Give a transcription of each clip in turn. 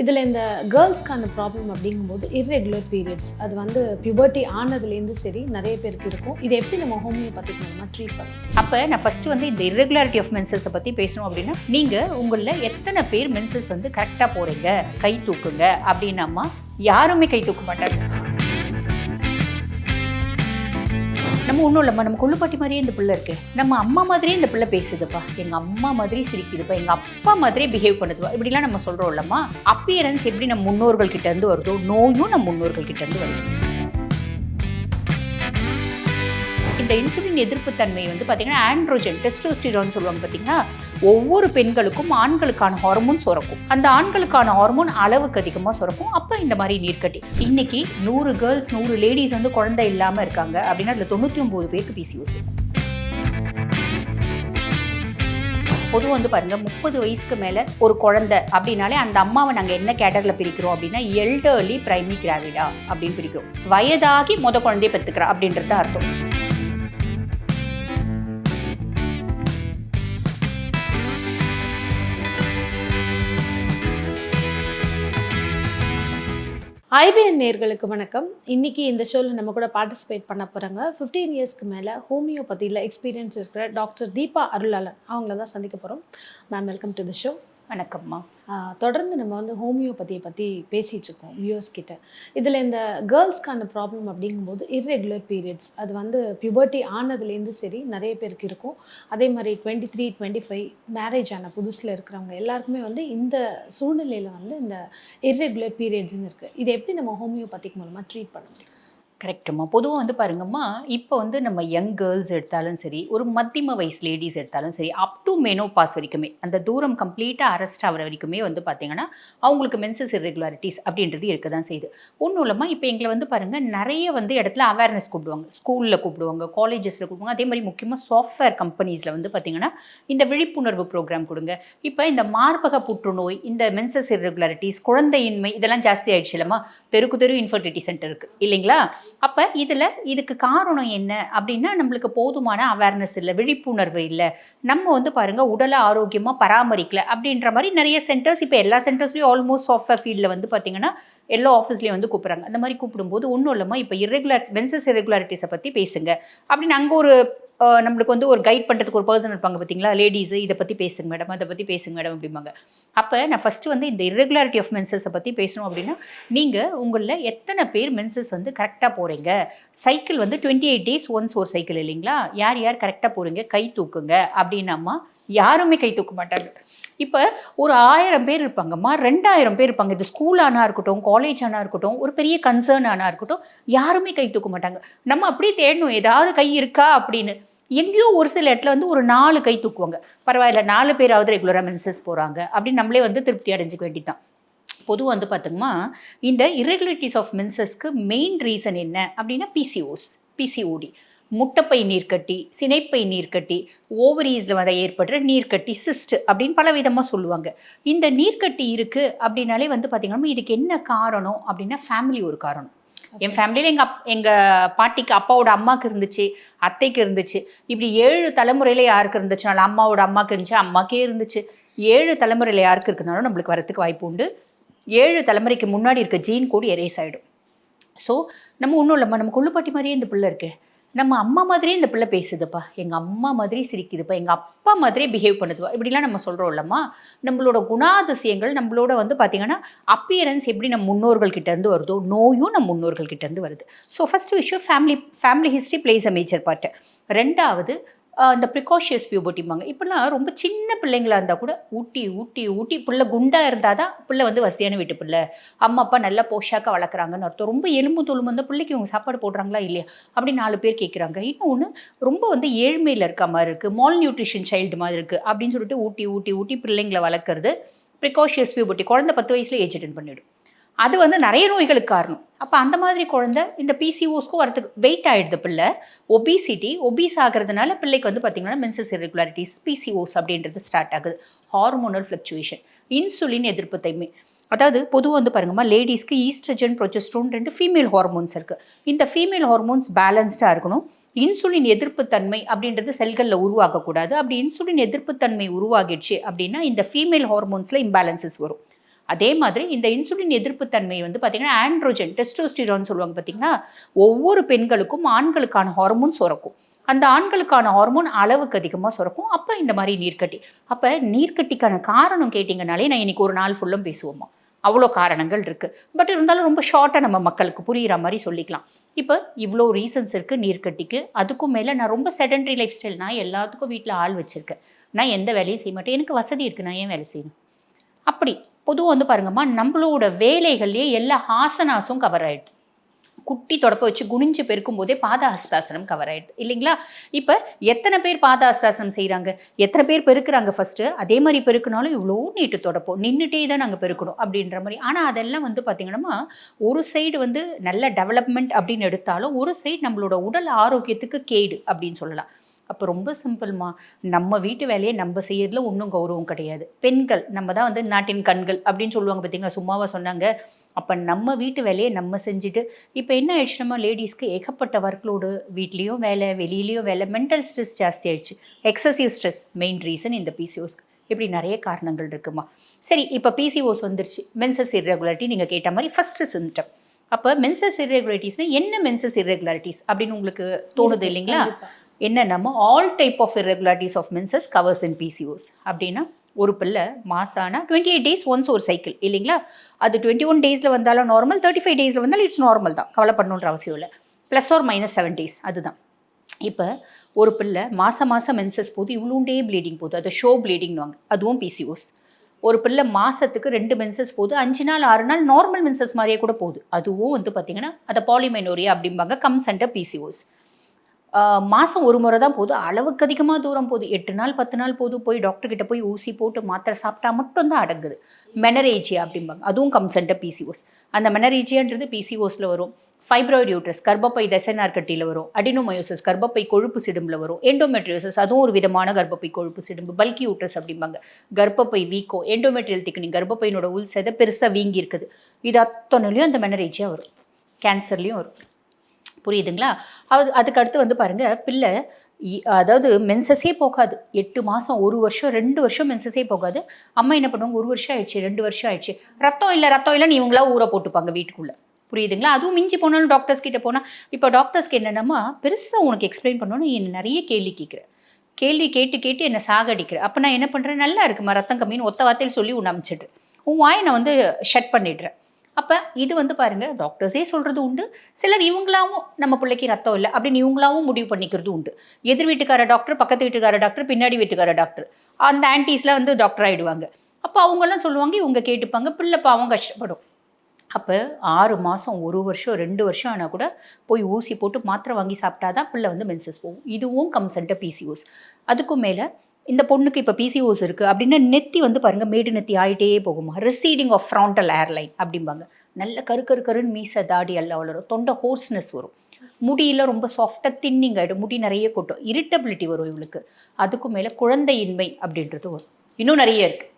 இதில் இந்த கேர்ள்ஸ்க்கான ப்ராப்ளம் அப்படிங்கும்போது இர்ரெகுலர் பீரியட்ஸ் அது வந்து பியூபர்ட்டி ஆனதுலேருந்து சரி நிறைய பேருக்கு இருக்கும். இதை எப்படி நம்ம ஹோமியோபதிக் மூலமாக ட்ரீட் பண்ணணும் அப்போ நான் ஃபஸ்ட்டு வந்து இந்த இர்ரெகுலாரிட்டி ஆஃப் மென்சஸை பற்றி பேசணும் அப்படின்னா நீங்கள் உங்களில் எத்தனை பேர் மென்சஸ் வந்து கரெக்டாக போகிறீங்க கை தூக்குங்க அப்படின்னாமா யாருமே கை தூக்க மாட்டாங்க. நம்ம ஒன்றும் இல்லைம்மா நம்ம கொள்ளுப்பாட்டி மாதிரியே இந்த பிள்ளை இருக்கு. நம்ம அம்மா மாதிரியே இந்த பிள்ளை பேசுதுப்பா. எங்கள் அம்மா மாதிரி சிரிக்குதுப்பா. எங்கள் அப்பா மாதிரியே பிஹேவ் பண்ணுதுப்பா. இப்படிலாம் நம்ம சொல்கிறோம் இல்லம்மா அப்பியரன்ஸ் எப்படி நம்ம முன்னோர்கள் கிட்டேருந்து வருதோ நோயும் நம்ம முன்னோர்கள் கிட்டேருந்து வருது. இந்த இன்சுலின் எதிர்ப்பு தன்மை வந்து பார்த்தீங்கன்னா ஆண்ட்ரோஜன் டெஸ்டோஸ்டிரான் சொல்லுவாங்க பார்த்தீங்கன்னா ஒவ்வொரு பெண்களுக்கும் ஆண்களுக்கான ஹார்மோன் சுரக்கும். அந்த ஆண்களுக்கான ஹார்மோன் அளவுக்கு அதிகமாக சுரக்கும். அப்போ இந்த மாதிரி நீர்க்கட்டி. இன்னைக்கு நூறு கேர்ள்ஸ் நூறு லேடிஸ் வந்து குழந்தை இல்லாமல் இருக்காங்க அப்படின்னா அதில் தொண்ணூற்றி ஒம்பது பேருக்கு பிசிஓஸ் பொதுவாக வந்து பாருங்க முப்பது வயசுக்கு மேலே ஒரு குழந்தை அப்படின்னாலே அந்த அம்மாவை நாங்கள் என்ன கேட்டகரியில் பிரிக்கிறோம் அப்படின்னா எல்டர்லி பிரைமரி கிராவிடா அப்படின்னு பிரிக்கிறோம். வயதாகி முத குழந்தைய பெற்றுக்கிறா அப்படின்றது அர்த்தம். ஐபிஎன் நேர்களுக்கு வணக்கம். இன்றைக்கி இந்த ஷோவில் நம்ம கூட பார்ட்டிசிபேட் பண்ண போகிறாங்க ஃபிஃப்டீன் இயர்ஸ்க்கு மேலே ஹோமியோபதியில் எக்ஸ்பீரியன்ஸ் இருக்கிற டாக்டர் தீபா அருளாளன். அவங்கள தான் சந்திக்க போகிறோம் ma'am welcome to the show வணக்கம்மா. தொடர்ந்து நம்ம வந்து ஹோமியோபதியை பற்றி பேசிகிட்டு இருக்கோம் வியூவர்ஸ் கிட்ட. இதில் இந்த கேர்ள்ஸ்க்கான ப்ராப்ளம் அப்படிங்கும்போது இர்ரெகுலர் பீரியட்ஸ் அது வந்து பியூபர்ட்டி ஆனதுலேருந்து சரி நிறைய பேருக்கு இருக்கும். அதே மாதிரி twenty three twenty five marriage ஆன புதுசில் இருக்கிறவங்க எல்லாருக்குமே வந்து இந்த சூழ்நிலையில் வந்து இந்த இர்ரெகுலர் பீரியட்ஸ்னு இருக்குது இதை எப்படி நம்ம ஹோமியோபதிக் மூலமாக ட்ரீட் பண்ண முடியும்? கரெக்டுமா பொதுவாக வந்து பாருங்கம்மா இப்போ வந்து நம்ம யங் கேர்ள்ஸ் எடுத்தாலும் சரி ஒரு மத்தியம வயசு லேடிஸ் எடுத்தாலும் சரி அப் டு மெனோ பாஸ் வரைக்குமே அந்த தூரம் கம்ப்ளீட்டாக அரெஸ்ட் ஆகிற வரைக்குமே வந்து பார்த்தீங்கன்னா அவங்களுக்கு மென்சஸ் இரெகுலாரிட்டிஸ் அப்படின்றது இருக்க தான் செய்யுது. ஒன்றும் இல்லாமல் இப்போ எங்களை வந்து பாருங்கள் நிறைய வந்து இடத்துல அவேர்னஸ் கூப்பிடுவாங்க. ஸ்கூலில் கூப்பிடுவாங்க காலேஜஸில் கூப்பிடுவாங்க. அதே மாதிரி முக்கியமாக சாஃப்ட்வேர் கம்பெனிஸில் வந்து பார்த்தீங்கன்னா இந்த விழிப்புணர்வு ப்ரோக்ராம் கொடுங்க. இப்போ இந்த மார்பக புற்றுநோய் இந்த மென்சஸ் இரெகுலாரிட்டிஸ் குழந்தையின்மை இதெல்லாம் ஜாஸ்தி ஆயிடுச்சு இல்லைம்மா. தெருக்கு தெரு இன்ஃபர்டிலிட்டி சென்டர் இருக்குது இல்லைங்களா? அப்போ இதில் இதுக்கு காரணம் என்ன அப்படின்னா நம்மளுக்கு போதுமான அவேர்னஸ் இல்லை விழிப்புணர்வு இல்லை. நம்ம வந்து பாருங்கள் உடலை ஆரோக்கியமாக பராமரிக்கல அப்படின்ற மாதிரி நிறைய சென்டர்ஸ் இப்போ எல்லா சென்டர்ஸ்லையும் ஆல்மோஸ்ட் சாஃப்ட்வேர் ஃபீல்டில் வந்து பார்த்தீங்கன்னா எல்லா ஆஃபீஸ்லேயும் வந்து கூப்பிட்றாங்க. அந்த மாதிரி கூப்பிடும்போது ஒன்றும் இல்லாமல் இப்போ இரெகுலர் வென்சஸ் இரெகுலாரிட்டிஸை பற்றி பேசுங்க. அப்படின்னு அங்கே ஒரு நம்மளுக்கு வந்து ஒரு கைட் பண்ணுறதுக்கு ஒரு பர்சன் இருப்பாங்க பார்த்தீங்களா லேடிஸ் இதை பற்றி பேசுங்க மேடம் அதை பற்றி பேசுங்க மேடம் அப்படிம்பாங்க. அப்போ நான் ஃபஸ்ட்டு வந்து இந்த இரெகுலாரிட்டி ஆஃப் மென்சஸை பற்றி பேசணும் அப்படின்னா நீங்கள் உங்களில் எத்தனை பேர் மென்சஸ் வந்து கரெக்டாக போகிறீங்க சைக்கிள் வந்து டுவெண்ட்டி எயிட் டேஸ் ஒன்ஸ் ஒரு சைக்கிள் இல்லைங்களா? யார் யார் கரெக்டாக போகிறீங்க கை தூக்குங்க அப்படின்னம்மா யாருமே கை தூக்க மாட்டாங்க. இப்போ ஒரு ஆயிரம் பேர் இருப்பாங்கம்மா ரெண்டாயிரம் பேர் இருப்பாங்க. இது ஸ்கூல் ஆனால் இருக்கட்டும் காலேஜ் ஆனா இருக்கட்டும் ஒரு பெரிய கன்சர்ன் ஆனால் இருக்கட்டும் யாருமே கை தூக்க மாட்டாங்க. நம்ம அப்படியே தேடணும் ஏதாவது கை இருக்கா அப்படின்னு. எங்கேயோ ஒரு சில இடத்துல வந்து ஒரு நாலு கை தூக்குவாங்க. பரவாயில்ல நாலு பேராவது ரெகுலராக மென்சஸ் போகிறாங்க அப்படின்னு நம்மளே வந்து திருப்தி அடைஞ்சிக்க வேண்டியதுதான். பொதுவாக வந்து பார்த்தோம்னா இந்த இரெகுலரிட்டிஸ் ஆஃப் மென்சஸ்க்கு மெயின் ரீசன் என்ன? அப்படின்னா பிசிஓஸ் பிசிஓடி முட்டைப்பை நீர்க்கட்டி சினைப்பை நீர்க்கட்டி ஓவரீஸில் வர ஏற்படுற நீர்க்கட்டி சிஸ்ட் அப்படின்னு பல விதமாக சொல்லுவாங்க. இந்த நீர்க்கட்டி இருக்குது அப்படின்னாலே வந்து பார்த்திங்கன்னா இதுக்கு என்ன காரணம் அப்படின்னா ஃபேமிலி ஒரு காரணம். என் ஃபேமிலியில் எங்கள் அப் எங்கள் பாட்டிக்கு அப்பாவோட அம்மாவுக்கு இருந்துச்சு அத்தைக்கு இருந்துச்சு. இப்படி ஏழு தலைமுறையில் யாருக்கு இருந்துச்சுனாலும் அம்மாவோட அம்மாவுக்கு இருந்துச்சு அம்மாக்கே இருந்துச்சு. ஏழு தலைமுறையில் யாருக்கு இருக்குனாலும் நம்மளுக்கு வரத்துக்கு வாய்ப்பு உண்டு. ஏழு தலைமுறைக்கு முன்னாடி இருக்க ஜீன் கோடு எரேஸ் ஆகிடும் ஸோ நம்ம ஒன்றும் இல்லைம்மா நம்ம கொள்ளுப்பாட்டி மாதிரியே இந்த பிள்ளை இருக்குது நம்ம அம்மா மாதிரியே இந்த பிள்ளை பேசுதுப்பா. எங்கள் அம்மா மாதிரி சிரிக்குதுப்பா. எங்கள் அப்பா மாதிரியே பிஹேவ் பண்ணுதுப்பா. இப்படிலாம் நம்ம சொல்கிறோம் இல்லம்மா நம்மளோட குணாதிசயங்கள் நம்மளோட வந்து பார்த்திங்கன்னா அப்பியரன்ஸ் எப்படி நம்ம முன்னோர்கள்கிட்டேருந்து வருதோ நோயும் நம்ம முன்னோர்கள் வருது. ஸோ ஃபஸ்ட்டு விஷயம் family family history plays a major part ரெண்டாவது இந்த ப்ரிகாஷியஸ் பியூபர்ட்டிம்பாங்க இப்போலாம் ரொம்ப சின்ன பிள்ளைங்களா இருந்தால் கூட ஊட்டி ஊட்டி ஊட்டி பிள்ளை குண்டாக இருந்தால் தான் பிள்ளை வந்து வசதியான வீட்டு பிள்ளை. அம்மா அப்பா நல்லா போஷாக்காக வளர்க்குறாங்கன்னு அர்த்தம். ரொம்ப எலும்பு தோலும் வந்த பிள்ளைக்கு இவங்க சாப்பாடு போடுறாங்களா இல்லையா? அப்படி நாலு பேர் கேட்குறாங்க. இன்னொன்று ரொம்ப வந்து ஏழ்மையில் இருக்க மாதிரி இருக்குது மால் நியூட்ரிஷன் சைல்டு மாதிரி இருக்குது அப்படின்னு சொல்லிட்டு ஊட்டி ஊட்டி ஊட்டி பிள்ளைங்களை வளர்க்குறது ப்ரிகாஷியஸ் பியூபர்ட்டி குழந்தை பத்து வயசுல ஏஜ் அட்டன் பண்ணிவிடும் அது வந்து நிறைய நோய்களுக்கு காரணம். அப்போ அந்த மாதிரி குழந்தை இந்த பிசிஓஸ்க்கும் வரத்துக்கு வெயிட் ஆகிடுது பிள்ளை. ஒபிசிட்டி ஒபீஸ் ஆகிறதுனால பிள்ளைக்கு வந்து பார்த்திங்கன்னா மென்சஸ் இரெகுலாரிட்டிஸ் பிசிஓஸ் அப்படின்றது ஸ்டார்ட் ஆகுது. ஹார்மோனல் ஃப்ளக்சுவேஷன் இன்சுலின் எதிர்ப்பு தன்மை அதாவது பொதுவாக வந்து பாருங்கம்மா லேடிஸ்க்கு ஈஸ்ட்ரஜன் ப்ரொஜெஸ்ட்ரோன் ரெண்டு ஃபீமேல் ஹார்மோன்ஸ் இருக்குது இந்த ஃபீமேல் ஹார்மோன்ஸ் பேலன்ஸ்டாக இருக்கணும். இன்சுலின் எதிர்ப்புத்தன்மை அப்படின்றது செல்களில் உருவாகக்கூடாது. அப்படி இன்சுலின் எதிர்ப்புத்தன்மை உருவாகிடுச்சு அப்படின்னா இந்த ஃபீமேல் ஹார்மோன்ஸில் இம்பேலன்சஸ் வரும். அதே மாதிரி இந்த இன்சுலின் எதிர்ப்புத்தன்மை வந்து பார்த்திங்கன்னா ஆண்ட்ரோஜன் டெஸ்டோஸ்டிரான் சொல்லுவாங்க பார்த்தீங்கன்னா ஒவ்வொரு பெண்களுக்கும் ஆண்களுக்கான ஹார்மோன் சுரக்கும். அந்த ஆண்களுக்கான ஹார்மோன் அளவுக்கு அதிகமாக சுரக்கும். அப்போ இந்த மாதிரி நீர்க்கட்டி. அப்போ நீர்க்கட்டிக்கான காரணம் கேட்டிங்கனாலே நான் இன்றைக்கி ஒரு நாள் ஃபுல்லும் பேசுவோமா? அவ்வளோ காரணங்கள் இருக்குது பட் இருந்தாலும் ரொம்ப ஷார்ட்டாக நம்ம மக்களுக்கு புரிகிற மாதிரி சொல்லிக்கலாம். இப்போ இவ்வளோ ரீசன்ஸ் இருக்குது நீர்க்கட்டிக்கு. அதுக்கும் மேலே நான் ரொம்ப செடன்ட்ரி லைஃப் ஸ்டைல் நான் எல்லாத்துக்கும் வீட்டில் ஆள் வச்சுருக்கேன். நான் எந்த வேலையும் செய்ய மாட்டேன். எனக்கு வசதி இருக்குது நான் ஏன் வேலை செய்யணும்? அப்படி. பொதுவாக வந்து பாருங்கம்மா நம்மளோட வேலைகள்லேயே எல்லா ஆசனாஸும் கவர் ஆகிடுது குட்டி தொடப்ப வச்சு குனிஞ்சு பெருக்கும் போதே பாதஹஸ்தாசனம் கவர் ஆகிடுது இல்லைங்களா? இப்போ எத்தனை பேர் பாதஹஸ்தாசனம் செய்கிறாங்க எத்தனை பேர் பெருக்கிறாங்க ஃபஸ்ட்டு அதே மாதிரி பெருக்கினாலும் இவ்வளோ நீட்டு தொடப்போம். நின்றுட்டே தான் நாங்கள் பெருக்கணும் அப்படின்ற மாதிரி. ஆனால் அதெல்லாம் வந்து பார்த்திங்கன்னா ஒரு சைடு வந்து நல்ல டெவலப்மெண்ட் அப்படின்னு எடுத்தாலும் ஒரு சைடு நம்மளோட உடல் ஆரோக்கியத்துக்கு கேடு அப்படின்னு சொல்லலாம். அப்போ ரொம்ப சிம்பிள்மா நம்ம வீட்டு வேலையை நம்ம செய்யறதுல ஒன்றும் கௌரவம் கிடையாது. பெண்கள் நம்ம தான் வந்து நாட்டின் கண்கள் அப்படின்னு சொல்லுவாங்க பார்த்தீங்களா சும்மாவா சொன்னாங்க. அப்போ நம்ம வீட்டு வேலையை நம்ம செஞ்சுட்டு இப்போ என்ன ஆயிடுச்சுன்னா லேடிஸ்க்கு ஏகப்பட்ட ஒர்க்லோடு வீட்லேயும் வேலை வெளியிலையும் வேலை மென்டல் ஸ்ட்ரெஸ் ஜாஸ்தி ஆயிடுச்சு. எக்ஸசிவ் ஸ்ட்ரெஸ் மெயின் ரீசன் இந்த பிசிஓஸ்க்கு இப்படி நிறைய காரணங்கள் இருக்குமா? சரி இப்போ பிசிஓஸ் வந்துருச்சு. மென்சஸ் இர்ரெகுலாரிட்டி நீங்கள் கேட்ட மாதிரி ஃபஸ்ட்டு சிம்டம் அப்போ மென்சஸ் இர்ரெகுலாரிட்டிஸ்னால் என்ன மென்சஸ் இர்ரெகுலாரிட்டிஸ் அப்படின்னு உங்களுக்கு தோணுது இல்லைங்களா. என்னென்னமோ all type of irregularities of menses covers in PCOS அப்படின்னா ஒரு பிள்ளை மாசானா டுவெண்ட்டி எயிட் டேஸ் ஒன்ஸ் ஒரு சைக்கிள் இல்லைங்களா? அது டுவெண்ட்டி ஒன் டேஸில் வந்தாலும் நார்மல் தேர்ட்டி ஃபைவ் டேஸில் வந்தாலும் இட்ஸ் நார்மல் தான் கவலை பண்ணுன்ற அவசியம் இல்லை. Plus or minus seven days அதுதான். இப்போ ஒரு பிள்ளை மாதம் மாதம் மென்சஸ் போது இவ்வளோண்டே ப்ளீடிங் போகுது அது ஷோ ப்ளீடிங்னுவாங்க அதுவும் பிசிஓஸ் ஒரு பிள்ளை மாதத்துக்கு ரெண்டு மென்சஸ் போகுது அஞ்சு நாள் ஆறு நாள் நார்மல் மென்சஸ் மாதிரியே கூட போகுது. அதுவும் வந்து பார்த்திங்கன்னா அதை பாலிமெனோரியா அப்படிம்பாங்க கம்ஸ் அண்டர் பிசிஓஸ் மாதம் ஒரு முறை தான் போதும் அளவுக்கு அதிகமாக தூரம் போகுது. எட்டு நாள் பத்து நாள் போது போய் டாக்டர்கிட்ட போய் ஊசி போட்டு மாத்திரை சாப்பிட்டா மட்டும்தான் அடங்குது. மெனரேஜியா அப்படிம்பாங்க. அதுவும் கம்சன்ட்ட பிசிஓஸ் அந்த மெனரேஜியான்றது பிசிஓஸில் வரும். ஃபைப்ராய்டு யூட்ரஸ் கர்ப்பப்பை தசைநார்கட்டியில் வரும். அடினோமயோசஸ் கர்ப்பப்பை கொழுப்பு சிடும்பில் வரும். எண்டோமெட்ரியோசஸ் அதுவும் ஒரு விதமான கர்ப்பப்பை கொழுப்பு சிடும்பு. பல்கி யூட்ரஸ் அப்படிம்பாங்க. கர்ப்பப்பை வீக்கோ எண்டோமெட்ரியல் திக்னிங் கர்ப்பப்பையினோட உள் செதை பெருசாக வீங்கி இருக்குது இது அத்தனையிலையும் அந்த மெனரேஜியா வரும். கேன்சர்லேயும் வரும். புரியுதுங்களா? அது அதுக்கு அடுத்து வந்து பாருங்க பிள்ளை இ- அதாவது மென்சஸே போகாது. எட்டு மாதம் ஒரு வருஷம் ரெண்டு வருஷம் மென்சஸே போகாது. அம்மா என்ன பண்ணுவாங்க? ஒரு வருஷம் ஆயிடுச்சு ரெண்டு வருஷம் ஆயிடுச்சு. ரத்தம் இல்லை ரத்தம் இல்லைன்னு இவங்களா ஊற போட்டுப்பாங்க வீட்டுக்குள்ளே. புரியுதுங்களா? அதுவும் மிஞ்சி போனாலும் டாக்டர்ஸ் கிட்ட போனால் இப்போ டாக்டர்ஸ்க்கு என்னென்னமா பெருசாக உனக்கு எக்ஸ்பிளைன் பண்ணணும்னு நீ என்ன நிறைய கேள்வி கேட்குறேன் கேள்வி கேட்டு கேட்டு என்னை சாகடிக்கிற. அப்போ நான் என்ன பண்ணுறேன் நல்லா இருக்குமா? ரத்தம் கம்மின்னு ஒத்த வார்த்தையில் சொல்லி உன்னை அமிச்சிடுறேன். உன் வாயை நான் வந்து ஷட் பண்ணிடுறேன். அப்போ இது வந்து பாருங்க டாக்டர்ஸே சொல்கிறது உண்டு. சிலர் இவங்களாவும் நம்ம பிள்ளைக்கு ரத்தம் இல்லை அப்படின்னு இவங்களாவும் முடிவு பண்ணிக்கிறது உண்டு. எதிர் வீட்டுக்கார டாக்டர் பக்கத்து வீட்டுக்கார டாக்டர் பின்னாடி வீட்டுக்கார டாக்டர் அந்த ஆன்டிஸ்லாம் வந்து டாக்டர் ஆகிடுவாங்க அப்போ அவங்கெல்லாம் சொல்லுவாங்க இவங்க கேட்டுப்பாங்க பிள்ளை பாவம் கஷ்டப்படும். அப்போ ஆறு மாதம் ஒரு வருஷம் ரெண்டு வருஷம் ஆனால் கூட போய் ஊசி போட்டு மாத்திரை வாங்கி சாப்பிட்டா தான் பிள்ளை வந்து மென்சஸ் போகும். இதுவும் கம்சன்ட்ட பிசிஓஸ் அதுக்கும் மேலே இந்த பொண்ணுக்கு இப்போ பிசிஓஸ் இருக்குது அப்படின்னா நெத்தி வந்து பாருங்கள் மேடு நெத்தி ஆகிட்டே போகுமா. ரெசீடிங் ஆஃப் ஃப்ராண்டல் ஏர்லைன் அப்படிம்பாங்க. நல்ல கரு கரு கருன்னு மீசை தாடி எல்லாம் வளரும் தொண்டை ஹோர்ஸ்னஸ் வரும். முடியெல்லாம் ரொம்ப சாஃப்டாக தின்னிங் ஆகிடும் முடி நிறைய கொட்டும். இரிட்டபிலிட்டி வரும் இவளுக்கு. அதுக்கும் மேலே குழந்தையின்மை அப்படின்றது வரும். இன்னும் நிறைய இருக்குது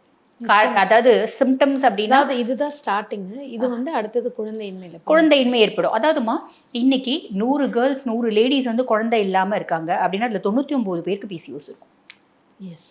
அதாவது சிம்டம்ஸ் அப்படின்னா இதுதான் ஸ்டார்டிங் இது வந்து அடுத்தது குழந்தையின்மையில போகும். குழந்தையின்மை ஏற்படும். அதாவதுமா இன்னைக்கு நூறு கேர்ள்ஸ் நூறு லேடிஸ் வந்து குழந்தை இல்லாமல் இருக்காங்க. அப்படின்னா அதில் தொண்ணூற்றி ஒம்பது பேருக்கு பிசிஓஸ் இருக்கும். எஸ்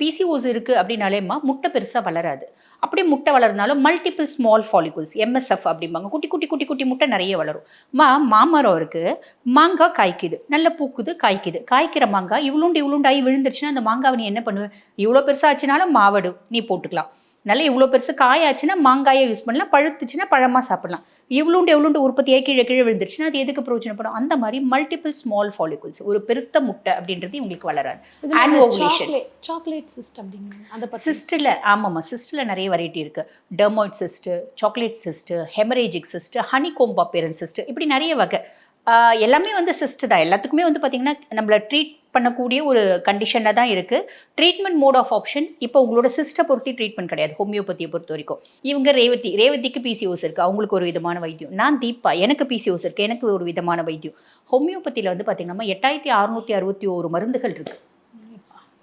பிசிஓஸ் இருக்குது அப்படின்னாலேம்மா முட்டை பெருசாக வளராது. அப்படியே முட்டை வளர்ந்தாலும் மல்டிபிள் ஸ்மால் ஃபாலிகுல்ஸ் எம்எஸ்எஃப் அப்படிம்பாங்க. குட்டி குட்டி குட்டி குட்டி முட்டை நிறைய வளரும். மா மாமரம் இருக்குது மாங்காய் காய்க்குது. நல்ல பூக்குது காய்க்குது. காய்க்கிற மாங்காய் இவ்வளோண்டு இவ்வளோண்டாகி விழுந்துருச்சுன்னா அந்த மாங்காவை நீ என்ன பண்ணுவேன் இவ்வளோ பெருசாச்சுனாலும் மாவடு நீ போட்டுக்கலாம். நல்லா இவ்வளோ பெருசு காயாச்சுன்னா மாங்காயை யூஸ் பண்ணலாம். பழுத்துச்சுன்னா பழமாக சாப்பிடலாம். இவ்வளோண்டு எவ்வளோண்டு உற்பத்தியாக கீழே கீழே விழுந்துருச்சுன்னா அது எதுக்கு பிரயோஜனப்படும்? அந்த மாதிரி மல்டிபிள் ஸ்மால் ஃபாலிகுல்ஸ் ஒரு பெருத்த முட்டை அப்படின்றது இவங்களுக்கு வளராது. அந்த chocolate cyst அப்படிங்கிறாங்க. அதை பத்தி சிஸ்டில் ஆமாம்மா சிஸ்டில் நிறைய வெரைட்டி இருக்குது dermoid cyst chocolate cyst hemorrhagic cyst honeycomb பாப்பேரன் cyst இப்படி நிறைய வகை. எல்லாமே வந்து சிஸ்ட் தான். எல்லாத்துக்குமே வந்து பார்த்திங்கன்னா நம்மளை ட்ரீட் பண்ணக்கூடிய ஒரு கண்டிஷனில் தான் இருக்குது ட்ரீட்மெண்ட் மோட் ஆஃப் ஆப்ஷன் இப்போ உங்களோட சிஸ்ட்டை பொறுத்து ட்ரீட்மெண்ட் கிடையாது ஹோமியோபதியை பொறுத்த வரைக்கும். இவங்க ரேவதி ரேவதிக்கு பிசிஓஸ் இருக்குது அவங்களுக்கு ஒரு விதமான வைத்தியம். நான் தீபா எனக்கு பிசிஓஸ் இருக்குது எனக்கு ஒரு விதமான வைத்தியம். ஹோமியோபதியில் வந்து பார்த்திங்கன்னா எட்டாயிரத்தி அறுநூற்றி அறுபத்தி ஒரு மருந்துகள் இருக்குது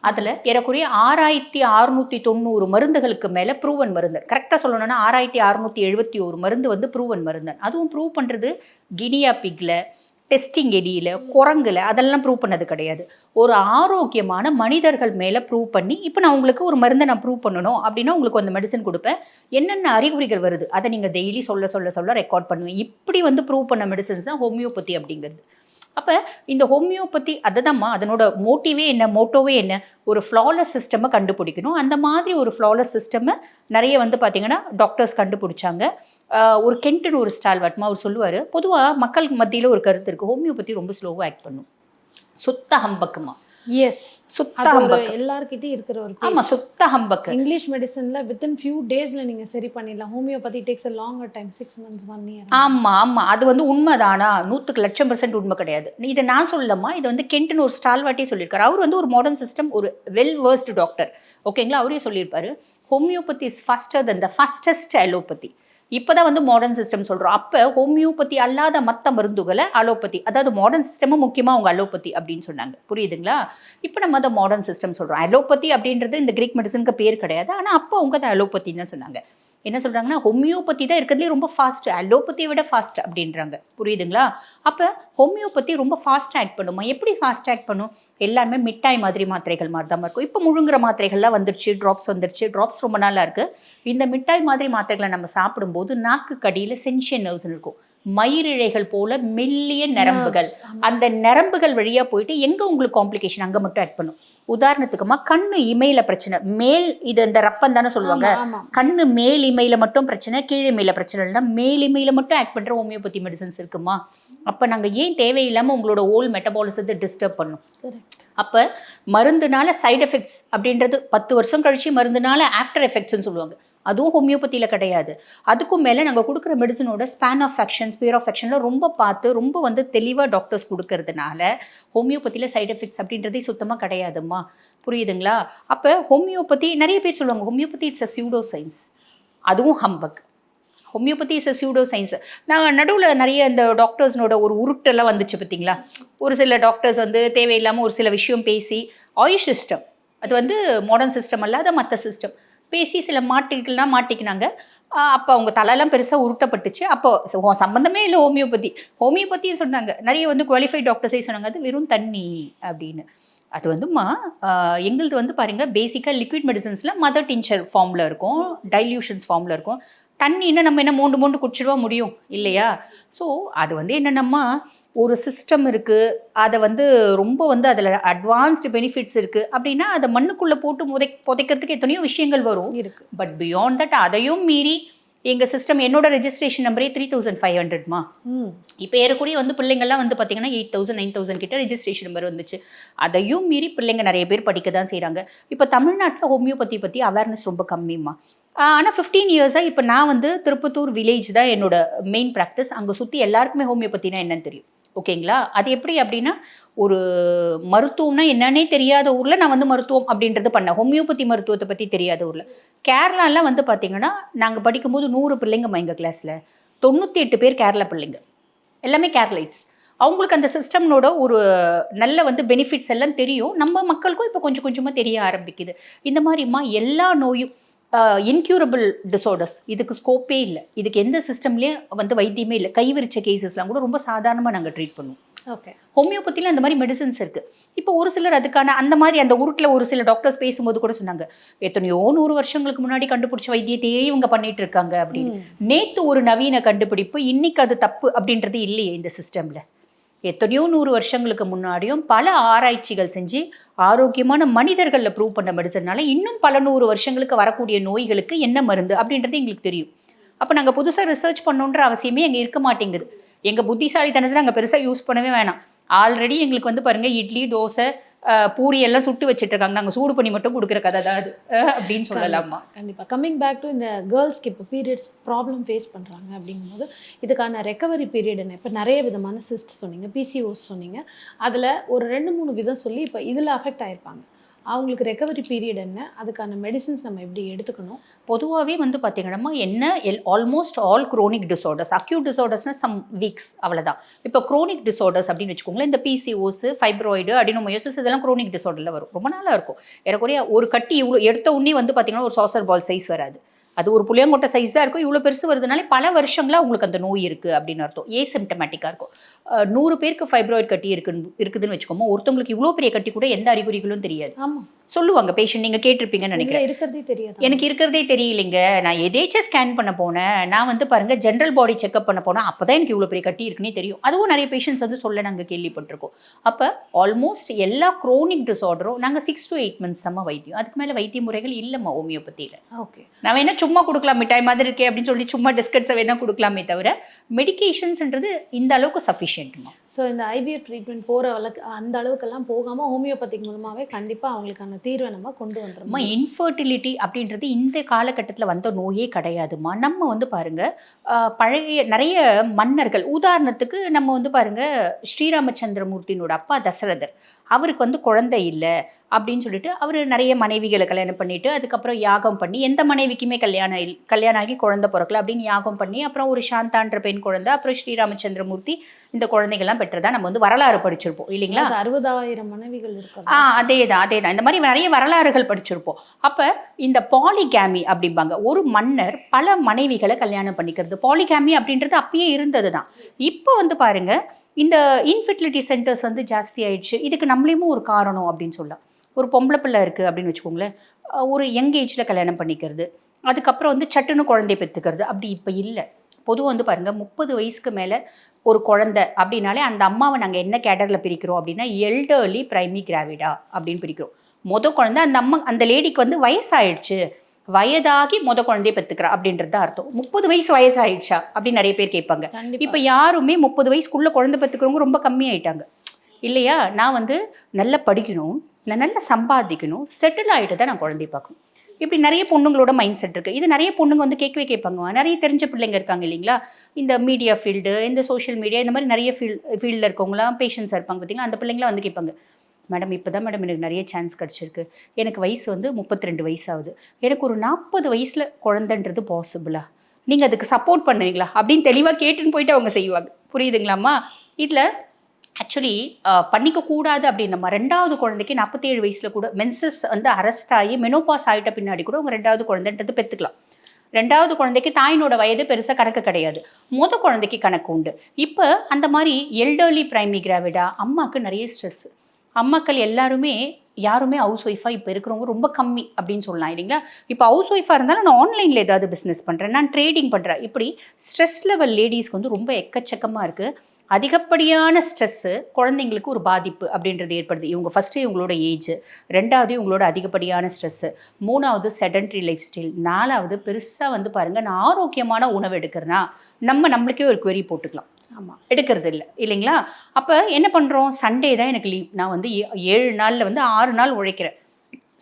அதில் ஏறக்குறைய ஆறாயிரத்தி அறுநூற்றி தொண்ணூறு மருந்துகளுக்கு மேலே ப்ரூவன் மருந்து கரெக்டாக சொல்லணும்னா ஆறாயிரத்தி அறுநூற்றி எழுபத்தி ஒரு மருந்து வந்து ப்ரூவன் மருந்து அதுவும் ப்ரூவ் பண்ணுறது கினியா பிக்கில் டெஸ்டிங் எலியில் குரங்கில் அதெல்லாம் ப்ரூவ் பண்ணது கிடையாது. ஒரு ஆரோக்கியமான மனிதர்கள் மேலே ப்ரூவ் பண்ணி இப்போ நான் உங்களுக்கு ஒரு மருந்தை நான் ப்ரூவ் பண்ணணும் அப்படின்னா உங்களுக்கு அந்த மெடிசன் கொடுப்பேன். என்னென்ன அறிகுறிகள் வருது? அதை நீங்கள் டெய்லி சொல்ல சொல்ல சொல்ல ரெக்கார்ட் பண்ணுவேன் இப்படி வந்து ப்ரூவ் பண்ண மெடிசன்ஸ் தான் ஹோமியோபதி அப்படிங்கிறது. அப்போ இந்த ஹோமியோபதி அதுதான்மா அதனோட மோட்டிவே என்ன மோட்டோவே என்ன ஒரு ஃப்ளாலஸ் சிஸ்டமை கண்டுபிடிக்கணும். அந்த மாதிரி ஒரு ஃப்ளாலஸ் சிஸ்டமை நிறைய வந்து பார்த்திங்கன்னா டாக்டர்ஸ் கண்டுபிடிச்சாங்க. ஒரு கென்ட்னு ஒரு ஸ்டால்வாட்மா அவர் சொல்லுவார். பொதுவாக மக்கள் மத்தியில் ஒரு கருத்து இருக்குது ஹோமியோபதி ரொம்ப ஸ்லோவாக ஆக்ட் பண்ணும். சுத்த ஹம்பக்குமா. எஸ் சுத்த ஹம்பக்கு எல்லார்கிட்டயும் இருக்கிற ஒரு ஆமா சுத்த ஹம்பக்கு இங்கிலீஷ் மெடிசன்ல வித்தின் ஃபியூ டேஸ்ல நீங்க சரி பண்ணிடலாம். Homeopathy takes a longer time six months one year ஆமா ஆமா. அது வந்து உண்மைதானா? நூற்றுக்கு லட்சம் பர்சன்ட் உண்மை கிடையாது. இதை நான் சொல்லலாமா இது வந்து கென்ட்னு ஒரு ஸ்டால்வாட்டே சொல்லியிருக்காரு. அவர் வந்து ஒரு மாடர்ன் சிஸ்டம் ஒரு வெல் வேர்ஸ்டு டாக்டர் ஓகேங்களா அவரே சொல்லியிருப்பாரு homeopathy is faster than the fastest allopathy இப்போ தான் வந்து மாடர்ன் சிஸ்டம் சொல்கிறோம் அப்போ ஹோமியோபதி அல்லாத மற்ற மருந்துகளை அலோபதி அதாவது மாடர்ன் சிஸ்டமும் முக்கியமாக அவங்க அலோபதி அப்படின்னு சொன்னாங்க. புரியுதுங்களா? இப்போ நம்ம அதை மாடர்ன் சிஸ்டம் சொல்கிறோம் அலோபதி அப்படின்றது இந்த கிரீக் மெடிசனுக்கு பேர் கிடையாது. ஆனால் அப்போ அவங்க அதை அலோபத்தின்னு தான் சொன்னாங்க. என்ன சொல்கிறாங்கன்னா ஹோமியோபதி தான் இருக்கிறதுலே ரொம்ப ஃபாஸ்ட் அலோபதியை விட ஃபாஸ்ட் அப்படின்றாங்க. புரியுதுங்களா? அப்போ ஹோமியோபதி ரொம்ப ஃபாஸ்ட்டாக ஆக்ட் பண்ணுமா? எப்படி ஃபாஸ்ட் ஆக்ட் பண்ணும்? எல்லாமே மிட்டாய் மாதிரி மாத்திரைகள் மாதிரி தான் இருக்கும். இப்போ முழுங்குற மாத்திரைகள்லாம் வந்துருச்சு ட்ராப்ஸ் வந்துருச்சு ட்ராப்ஸ் ரொம்ப நாளாக இருக்குது இந்த மிட்டாய் மாதிரி மாத்திரைகளை நம்ம சாப்பிடும்போது நாக்கு கடியில் சென்ஷியன் நர்வ்ஸ் இருக்கும். மயிரிழைகள் போல மெல்லிய நரம்புகள். அந்த நரம்புகள் வழியா போயிட்டு எங்க உங்களுக்கு காம்ப்ளிகேஷன் அங்க மட்டும் ஆக்ட் பண்ணும். உதாரணத்துக்குமா கண்ணு இமையில பிரச்சனை. மேல் இது இந்த ரப்பம் தானே சொல்லுவாங்க. கண்ணு மேல் இமையில மட்டும் பிரச்சனை கீழ் இமையில பிரச்சனை இல்லைன்னா மேல் இமையில மட்டும் ஆக்ட் பண்ற ஹோமியோபதி மெடிசன்ஸ் இருக்குமா? அப்ப நாங்க ஏன் தேவையில்லாம உங்களோட ஓல் மெட்டபாலிசத்தை டிஸ்டர்ப் பண்ணும். அப்போ மருந்துனால சைடு எஃபெக்ட்ஸ் அப்படின்றது பத்து வருஷம் கழிச்சு மருந்துனால ஆஃப்டர் எஃபெக்ட்ஸ்னு சொல்லுவாங்க. அதுவும் ஹோமியோபதியில் கிடையாது. அதுக்கும் மேலே நாங்கள் கொடுக்குற மெடிசனோட span of action sphere of ஆக்ஷனில் ரொம்ப பார்த்து ரொம்ப வந்து தெளிவாக டாக்டர்ஸ் கொடுக்கறதுனால ஹோமியோபதியில் சைடு எஃபெக்ட்ஸ் அப்படின்றதே சுத்தமாக கிடையாதும்மா. புரியுதுங்களா? அப்போ ஹோமியோபதி நிறைய பேர் சொல்லுவாங்க homeopathy it's a pseudo science அதுவும் humbug homeopathy is a pseudo science நான் நடுவில் நிறைய இந்த டாக்டர்ஸ்னோட ஒரு உருட்டெல்லாம் வந்துச்சு பார்த்தீங்களா ஒரு சில டாக்டர்ஸ் வந்து தேவையில்லாமல் ஒரு சில விஷயம் பேசி ஆயுஷ் சிஸ்டம் அது வந்து மாடர்ன் சிஸ்டம் அல்லாத மற்ற சிஸ்டம் பேசி சில மாட்டிக்கலாம் மாட்டிக்கினாங்க. அப்போ அவங்க தலையெல்லாம் பெருசாக உருட்டப்பட்டுச்சு. அப்போ சம்மந்தமே சம்பந்தமே இல்லை ஹோமியோபதி. ஹோமியோபதியும் சொன்னாங்க. நிறைய வந்து குவாலிஃபைட் டாக்டர்ஸே சொன்னாங்க அது வெறும் தண்ணி அப்படின்னு. அது வந்துமா எங்களது எங்களுது வந்து பாருங்கள் பேசிக்காக லிக்விட் மெடிசன்ஸில் மதர் டின்ச்சர் ஃபார்மில் இருக்கும் டைல்யூஷன்ஸ் ஃபார்மில் இருக்கும். தண்ணின்னா நம்ம என்ன மூண்டு மூண்டு குடிச்சிடுவா முடியும் இல்லையா? ஸோ அது வந்து என்னென்னம்மா ஒரு சிஸ்டம் இருக்குது அதை வந்து ரொம்ப வந்து அதில் அட்வான்ஸ்டு பெனிஃபிட்ஸ் இருக்குது அப்படின்னா அதை மண்ணுக்குள்ளே போட்டு புதை புதைக்கிறதுக்கு எத்தனையோ விஷயங்கள் வரும். இருக்கு. பட் பியாண்ட் தட் அதையும் மீறி எங்கள் சிஸ்டம் என்னோட ரெஜிஸ்ட்ரேஷன் நம்பரே த்ரீ தௌசண்ட் ஃபைவ் ஹண்ட்ரட்மா இப்போ ஏறக்கூடிய வந்து பிள்ளைங்கள்லாம் வந்து பார்த்தீங்கன்னா எயிட் தௌசண்ட் நைன் தௌசண்ட் கிட்ட ரெஜிஸ்ட்ரேஷன் நம்பர் வந்துச்சு. அதையும் மீறி பிள்ளைங்க நிறைய பேர் படிக்க தான் செய்கிறாங்க இப்போ தமிழ்நாட்டில் ஹோமியோபதி பற்றி அவேர்னஸ் ரொம்ப கம்மிம்மா. ஆனால் ஃபிஃப்டீன் இயர்ஸாக இப்போ நான் வந்து திருப்பத்தூர் வில்லேஜ் தான் என்னோட மெயின் ப்ராக்டிஸ் அங்கே சுற்றி எல்லாருக்குமே ஹோமியோபதினா என்னன்னு தெரியும். ஓகேங்களா? அது எப்படி அப்படின்னா ஒரு மருத்துவம்னா என்னன்னே தெரியாத ஊரில் நான் வந்து மருத்துவம் அப்படின்றது பண்ணேன். ஹோமியோபதி மருத்துவத்தை பற்றி தெரியாத ஊரில். கேரளாலாம் வந்து பார்த்தீங்கன்னா நாங்கள் படிக்கும்போது நூறு பிள்ளைங்கம்மா எங்கள் கிளாஸில் தொண்ணூற்றி எட்டு பேர் கேரளா பிள்ளைங்க. எல்லாமே கேரளைட்ஸ். அவங்களுக்கு அந்த சிஸ்டம்னோட ஒரு நல்ல வந்து பெனிஃபிட்ஸ் எல்லாம் தெரியும். நம்ம மக்களுக்கும் இப்போ கொஞ்சம் கொஞ்சமாக தெரிய ஆரம்பிக்குது. இந்த மாதிரிம்மா எல்லா நோயும் இன்க்யூரபிள் டிசார்டர்ஸ் இதுக்கு ஸ்கோப்பே இல்லை. இதுக்கு எந்த சிஸ்டம்லேயும் வந்து வைத்தியமே இல்லை. கைவிரிச்ச கேசஸ்லாம் கூட ரொம்ப சாதாரணமாக நாங்கள் ட்ரீட் பண்ணுவோம். ஓகே ஹோமியோபதியில் அந்த மாதிரி மெடிசன்ஸ் இருக்குது இப்போ ஒரு சிலர் அதுக்கான அந்த மாதிரி அந்த உருட்டில் ஒரு சில டாக்டர்ஸ் பேசும்போது கூட சொன்னாங்க எத்தனையோ நூறு வருஷங்களுக்கு முன்னாடி கண்டுபிடிச்ச வைத்தியத்தையே இவங்க பண்ணிட்டு இருக்காங்க அப்படின்னு. நேத்து ஒரு நவீன கண்டுபிடிப்பு இன்னைக்கு அது தப்பு அப்படின்றது இல்லையே இந்த சிஸ்டம்ல எத்தனையோ நூறு வருஷங்களுக்கு முன்னாடியும் பல ஆராய்ச்சிகள் செஞ்சு ஆரோக்கியமான மனிதர்களில் ப்ரூவ் பண்ண மெடிசன்னால இன்னும் பல நூறு வருஷங்களுக்கு வரக்கூடிய நோய்களுக்கு என்ன மருந்து அப்படின்றது எங்களுக்கு தெரியும். அப்போ நாங்கள் புதுசாக ரிசர்ச் பண்ணணுன்ற அவசியமே அங்கே இருக்க மாட்டேங்குது. எங்கள் புத்திசாலித்தனத்தை நாங்கள் பெருசாக யூஸ் பண்ணவே வேணாம். ஆல்ரெடி எங்களுக்கு வந்து பாருங்கள் இட்லி தோசை பூரி எல்லாம் சுட்டு வச்சுட்டு இருக்காங்க நாங்கள் சூடு பண்ணி மட்டும் கொடுக்குற கதை தான் அது. அஹ், அப்படின்னு சொல்லலாமா? கண்டிப்பா. கம்மிங் பேக் டு இந்த கேர்ள்ஸ்க்கு இப்போ பீரியட்ஸ் ப்ராப்ளம் ஃபேஸ் பண்றாங்க அப்படிங்கும்போது இதுக்கான ரெக்கவரி பீரியட் என்ன? இப்போ நிறைய விதமான சிஸ்ட் சொன்னீங்க பிசிஓஸ் சொன்னீங்க. அதுல ஒரு ரெண்டு மூணு விதம் சொல்லி இப்போ இதுல அஃபெக்ட் ஆயிருப்பாங்க. அவங்களுக்கு ரெக்கவரி பீரியட் என்ன? அதுக்கான மெடிசின்ஸ் நம்ம எப்படி எடுத்துக்கணும்? பொதுவாகவே வந்து பார்த்தீங்கன்னா என்ன L almost all chronic disorders acute டிசார்டர்ஸ்னால் some weeks அவ்வளோதான் இப்போ குரோனிக் டிசார்டர்ஸ் அப்படின்னு வச்சுக்கோங்களேன் இந்த பிசிஓஸ் ஃபைப்ராய்டு அடினோமயோசிஸ் இதெல்லாம் குரோனிக் டிசார்டரில் வரும். ரொம்ப நாளாக இருக்கும். ஏறக்குறைய ஒரு கட்டி இவ்வளோ எடுத்த உடனே வந்து பார்த்தீங்கன்னா ஒரு சாசர் பால் சைஸ் வராது. அது ஒரு புளியங்கொட்டை சைஸ் தான் இருக்கும். இவ்வளோ பெருசு வருதுனாலே பல வருஷங்களா உங்களுக்கு அந்த நோய் இருக்குது அப்படின்னு அர்த்தம். ஏசிம்டமேட்டிக்காக இருக்கும். நூறு பேருக்கு ஃபைப்ராய்டு கட்டி இருக்குன்னு இருக்குதுன்னு வச்சுக்கோங்க. ஒருத்தவங்களுக்கு இவ்வளோ பெரிய கட்டி கூட எந்த அறிகுறிகளும் தெரியாது. ஆமா. சொல்லுவாங்க பேஷண்ட் நீங்கள் கேட்டிருப்பீங்கன்னு நினைக்கிறேன். இருக்கிறதே தெரியாது. எனக்கு இருக்கிறதே தெரியலைங்க. நான் எதேச்சும் ஸ்கேன் பண்ண போனேன். நான் வந்து பாருங்க ஜென்ரல் பாடி செக்அப் பண்ண போனேன். அப்போ தான் எனக்கு இவ்வளோ பெரிய கட்டி இருக்குன்னே தெரியும். அதுவும் நிறைய பேஷண்ட்ஸ் வந்து சொல்ல நாங்கள் கேள்விப்பட்டிருக்கோம். அப்போ ஆல்மோஸ்ட் எல்லா க்ரோனிக் டிசார்டரும் நாங்கள் சிக்ஸ் டு எயிட் மந்த்ஸ் செம்ம வைத்தியம். அதுக்கு மேலே வைத்திய முறைகள் இல்லைம்மா ஹோமியோபதியில் ஓகே நான் வேணா சும்மா கொடுக்கலாம் மிட்டாய் மாதிரி இருக்கே அப்படின்னு சொல்லி சும்மா டிஸ்கட்ஸை வேணா கொடுக்கலாமே தவிர மெடிகேஷன்ஸ்ன்றது இந்த அளவுக்கு சஃபிஷியன்ட்மா ஸோ இந்த ஐவிஎஃப் ட்ரீட்மெண்ட் போகிற அளவுக்கு அந்த அளவுக்கெல்லாம் போகாமல் ஹோமியோபதிக் மூலமாகவே கண்டிப்பாக அவங்களுக்கான தீர்வை நம்ம கொண்டு வந்துடும் இன்ஃபர்டிலிட்டி அப்படின்றது இந்த காலகட்டத்தில் வந்த நோயே கிடையாதும்மா நம்ம வந்து பாருங்க ஆஹ், பழைய நிறைய மன்னர்கள் உதாரணத்துக்கு நம்ம வந்து பாருங்க ஸ்ரீராமச்சந்திரமூர்த்தினோட அப்பா தசரதர். அவருக்கு வந்து குழந்தை இல்லை. அப்படின்னு சொல்லிட்டு அவர் நிறைய மனைவிகளை கல்யாணம் பண்ணிட்டு அதுக்கப்புறம் யாகம் பண்ணி எந்த மனைவிக்குமே கல்யாணம் கல்யாணம் ஆகி குழந்தை பிறக்கல அப்படின்னு யாகம் பண்ணி அப்புறம் ஒரு சாந்தான்ற பெண் குழந்தை அப்புறம் ஸ்ரீராமச்சந்திரமூர்த்தி இந்த குழந்தைகள்லாம் பெற்றதா நம்ம வந்து வரலாறு படிச்சிருப்போம் இல்லைங்களா? அறுபதாயிரம் மனைவிகள் இருக்கு ஆ அதே தான் அதே தான் இந்த மாதிரி நிறைய வரலாறுகள் படிச்சிருப்போம். அப்போ இந்த பாலிகேமி அப்படிம்பாங்க. ஒரு மன்னர் பல மனைவிகளை கல்யாணம் பண்ணிக்கிறது. பாலிகேமி அப்படின்றது அப்பயே இருந்தது தான் இப்போ வந்து பாருங்க இந்த இன்ஃபெர்டிலிட்டி சென்டர்ஸ் வந்து ஜாஸ்தி ஆயிடுச்சு. இதுக்கு நம்மளையுமே ஒரு காரணம் அப்படின்னு சொல்லலாம். ஒரு பொம்பளை பிள்ளை இருக்குது அப்படின்னு வச்சுக்கோங்களேன் ஒரு யங் ஏஜில் கல்யாணம் பண்ணிக்கிறது அதுக்கப்புறம் வந்து சட்டுன்னு குழந்தைய பெற்றுக்கிறது அப்படி இப்போ இல்லை. பொதுவாக வந்து பாருங்கள் முப்பது வயசுக்கு மேலே ஒரு குழந்தை அப்படின்னாலே அந்த அம்மாவை நாங்கள் என்ன கேட்டரில் பிரிக்கிறோம் அப்படின்னா எல்டர்லி பிரைமி கிராவிடா அப்படின்னு பிரிக்கிறோம். முத குழந்தை அந்த அம்மா அந்த லேடிக்கு வந்து வயசாயிடுச்சு வயதாகி முத குழந்தைய பெற்றுக்கிறா அப்படின்றது தான் அர்த்தம். முப்பது வயசு வயசாயிடுச்சா அப்படின்னு நிறைய பேர் கேட்பாங்க. இப்போ யாருமே முப்பது வயசுக்குள்ளே குழந்தை பெற்றுக்கிறவங்க ரொம்ப கம்மியாயிட்டாங்க. இல்லையா? நான் வந்து நல்லா படிக்கணும் நான் நல்லா சம்பாதிக்கணும் செட்டில் ஆகிட்டு தான் நான் குழந்தைய பார்க்கணும். இப்படி நிறைய பொண்ணுங்களோட மைண்ட் செட் இருக்குது இது நிறைய பொண்ணுங்க வந்து கேட்கவே கேட்பாங்க. நிறைய தெரிஞ்ச பிள்ளைங்க இருக்காங்க இல்லைங்களா? இந்த மீடியா ஃபீல்டு இந்த சோஷியல் மீடியா இந்த மாதிரி நிறைய ஃபீல் ஃபீல்டில் இருக்கவங்களாம் பேஷண்ட்ஸாக இருப்பாங்க பார்த்தீங்களா? அந்த பிள்ளைங்களாம் வந்து கேட்பாங்க மேடம் இப்போ தான் மேடம் எனக்கு நிறைய சான்ஸ் கிடச்சிருக்கு. எனக்கு வயசு வந்து முப்பத்தி ரெண்டு வயசாகுது. எனக்கு ஒரு நாற்பது வயசில் குழந்தைன்றது பாசிபிளா நீங்கள் அதுக்கு சப்போர்ட் பண்ணுவீங்களா? அப்படின்னு தெளிவாக கேட்டுன்னு போயிட்டு அவங்க செய்வாங்க. புரியுதுங்களாம்மா? இதில் ஆக்சுவலி பண்ணிக்க கூடாது அப்படின்னு நம்ம ரெண்டாவது குழந்தைக்கு நாற்பத்தேழு வயசில் கூட மென்சஸ் வந்து அரெஸ்ட் ஆகி மெனோபாஸ் ஆகிட்ட பின்னாடி கூட உங்கள் ரெண்டாவது குழந்தைன்றது பெற்றுக்கலாம் ரெண்டாவது குழந்தைக்கு தாயினோட வயது பெருசாக கணக்கு கிடையாது. மொத குழந்தைக்கு கணக்கு உண்டு. இப்போ அந்த மாதிரி எல்டர்லி பிரைமரி கிராவிடா அம்மாவுக்கு நிறைய ஸ்ட்ரெஸ் அம்மாக்கள் எல்லாருமே யாருமே ஹவுஸ் ஒய்ஃபாக இப்போ இருக்கிறவங்க ரொம்ப கம்மி அப்படின்னு சொல்லலாம் இல்லைங்களா? இப்போ ஹவுஸ் ஒய்ஃபாக இருந்தாலும் நான் ஆன்லைனில் ஏதாவது பிஸ்னஸ் பண்ணுறேன் நான் ட்ரேடிங் பண்ணுறேன் இப்படி ஸ்ட்ரெஸ் லெவல் லேடிஸ்க்கு வந்து ரொம்ப எக்கச்சக்கமாக இருக்குது அதிகப்படியான ஸ்ட்ரெஸ்ஸு குழந்தைங்களுக்கு ஒரு பாதிப்பு அப்படின்றது ஏற்படுது. இவங்க ஃபஸ்ட்டு இவங்களோட ஏஜ் ரெண்டாவது இவங்களோட அதிகப்படியான ஸ்ட்ரெஸ்ஸு மூணாவது செடன்ட்ரி லைஃப் ஸ்டைல் நாலாவது பெருசாக வந்து பாருங்கள் நான் ஆரோக்கியமான உணவு எடுக்கிறேன்னா நம்ம நம்மளுக்கே ஒரு query போட்டுக்கலாம். ஆமாம் எடுக்கிறது இல்லை இல்லைங்களா? அப்போ என்ன பண்ணுறோம் சண்டே தான் எனக்கு லீவ் நான் வந்து ஏ- ஏழு நாளில் வந்து ஆறு நாள் உழைக்கிறேன்.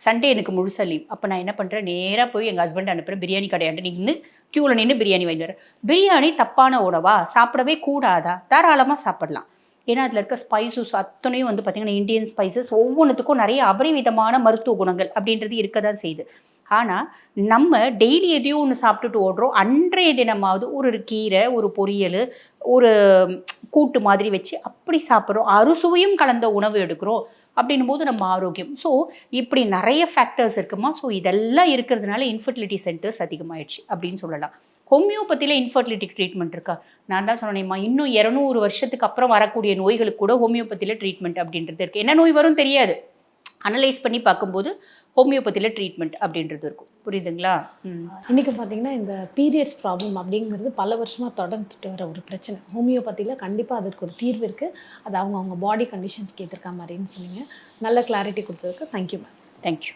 சண்டே எனக்கு முழுசாக லீவ் அப்போ நான் என்ன பண்ணுறேன் நேராக போய் எங்கள் ஹஸ்பண்ட் அனுப்புகிறேன் பிரியாணி கடையாண்டு நின்று க்யூவில் நின்று பிரியாணி வாங்கிட்டு வர. பிரியாணி தப்பான உணவா சாப்பிடவே கூடாதா? தாராளமாக சாப்பிடலாம். ஏன்னா அதில் இருக்க ஸ்பைசஸ் அத்தனையும் வந்து பார்த்திங்கன்னா இந்தியன் ஸ்பைசஸ் ஒவ்வொன்றுத்துக்கும் நிறைய அபரிவிதமான மருத்துவ குணங்கள் அப்படின்றது இருக்க தான் செய்யுது. ஆனால் நம்ம டெய்லி எதையோ ஒன்று சாப்பிட்டுட்டு ஓடுறோம். அன்றைய தினமாவது ஒரு கீரை ஒரு பொரியல் ஒரு கூட்டு மாதிரி வச்சு அப்படி சாப்பிட்றோம். அறுசுவையும் கலந்த உணவு எடுக்கிறோம். அப்படின்னும் போது நம்ம ஆரோக்கியம். ஸோ இப்படி நிறைய ஃபேக்டர்ஸ் இருக்குமா? ஸோ இதெல்லாம் இருக்கிறதுனால இன்ஃபர்டிலிட்டி சென்டர்ஸ் அதிகமாகிடுச்சு அப்படின்னு சொல்லலாம். ஹோமியோபதியில் இன்ஃபர்டிலிட்டி ட்ரீட்மெண்ட் இருக்கா? நான் தான் சொன்னேன்மா இன்னும் இரநூறு வருஷத்துக்கு அப்புறம் வரக்கூடிய நோய்களுக்கு கூட ஹோமியோபதியில் ட்ரீட்மெண்ட் அப்படின்றது இருக்குது என்ன நோய் வரும் தெரியாது. அனலைஸ் பண்ணி பார்க்கும்போது ஹோமியோபதியில் ட்ரீட்மெண்ட் அப்படின்றது இருக்கும். புரியுதுங்களா? ம். இன்னைக்கு பார்த்தீங்கன்னா இந்த பீரியட்ஸ் ப்ராப்ளம் அப்படிங்கிறது பல வருஷமாக தொடர்ந்துட்டு வர ஒரு பிரச்சனை. ஹோமியோபதியில் கண்டிப்பாக அதற்கு ஒரு தீர்வு இருக்குது அது அவங்க அவங்க பாடி கண்டிஷன்ஸ்க்கு ஏற்றிருக்க மாதிரின்னு சொன்னீங்க. நல்ல கிளாரிட்டி கொடுத்ததுக்கு தேங்க்யூ மேம் தேங்க்யூ